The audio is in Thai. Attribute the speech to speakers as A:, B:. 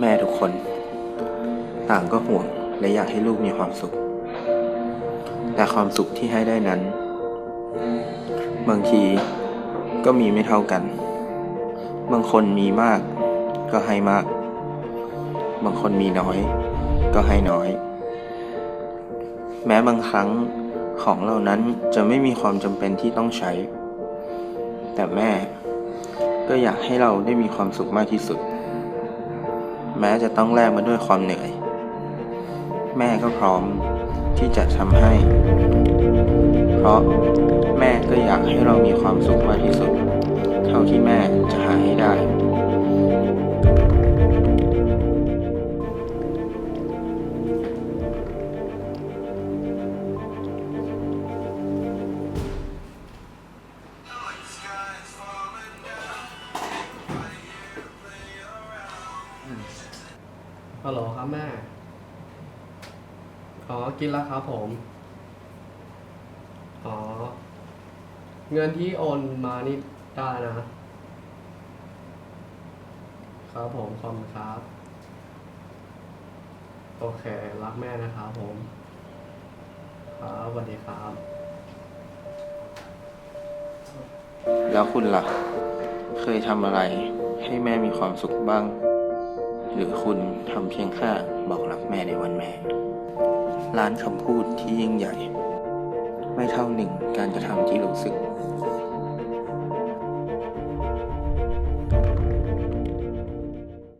A: แม่ทุกคน ต่างก็ห่วงและอยากให้ลูกมีความสุข แต่ความสุขที่ให้ได้นั้น บางทีก็มีไม่เท่ากัน บางคนมีมากก็ให้มาก บางคนมีน้อย ก็ให้น้อย แม้บางครั้งของเหล่านั้นจะไม่มีความจำเป็นที่ต้องใช้ แต่แม่ ก็อยากให้เราได้มีความสุขมากที่สุด แม้จะต้องแลกมาด้วยความเหนื่อย แม่ก็พร้อมที่จะทำให้ เพราะแม่ก็อยากให้เรามีความสุขมากที่สุด เท่าที่แม่จะหาให้ได้
B: ฮัลโหลครับแม่ อ๋อ กินแล้วครับผม อ๋อ เงินที่โอนมานี่ได้นะ ครับผมขอบคุณครับ โอเค รักแม่นะครับผม ครับสวัสดีครับ
A: แล้วคุณล่ะ เคยทำอะไรให้แม่มีความสุขบ้าง หรือคุณทำเพียงแค่บอกรักแม่ในวันแม่ล้านคำพูดที่ยิ่งใหญ่ ไม่เท่าหนึ่งการกระทำที่รู้สึก